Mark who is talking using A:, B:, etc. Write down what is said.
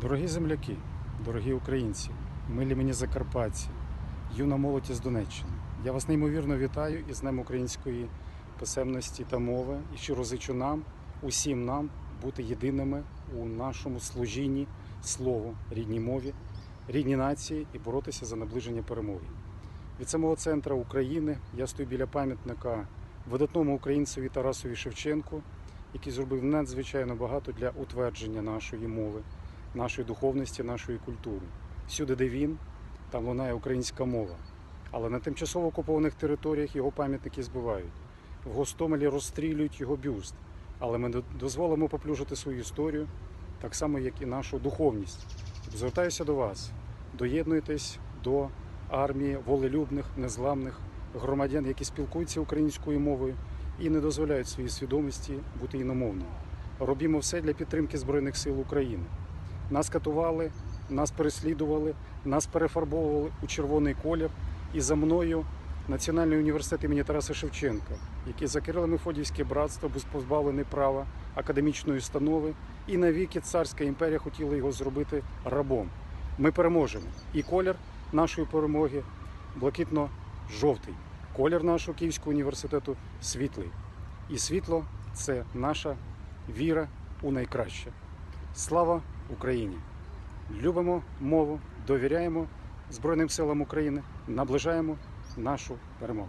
A: Дорогі земляки, дорогі українці, милі мені закарпатці, юна молодь із Донеччини. Я вас неймовірно вітаю із Днем української писемності та мови і щиро зичу нам, усім нам бути єдиними у нашому служінні слову, рідній мові, рідній нації і боротися за наближення перемоги. Від самого центру України я стою біля пам'ятника видатному українцеві Тарасові Шевченку, який зробив надзвичайно багато для утвердження нашої мови нашої духовності, нашої культури. Всюди, де він, там лунає українська мова. Але на тимчасово окупованих територіях його пам'ятники збивають. В Гостомелі розстрілюють його бюст. Але ми до- дозволимо поплюжити свою історію, так само, як і нашу духовність. Звертаюся до вас. Доєднуйтесь до армії волелюбних, незламних громадян, які спілкуються українською мовою і не дозволяють своїй свідомості бути іномовними. Робімо все для підтримки Збройних сил України. Нас катували, нас переслідували, нас перефарбовували у червоний колір. І за мною Національний університет імені Тараса Шевченка, який за Кирило-Мефодіївське братство був позбавлений права академічної установи, і навіки царська імперія хотіла його зробити рабом. Ми переможемо. І колір нашої перемоги блакитно-жовтий. Колір нашого Київського університету світлий. І світло це наша віра у найкраще. Слава Україні! Любимо мову, довіряємо Збройним силам України, наближаємо нашу перемогу.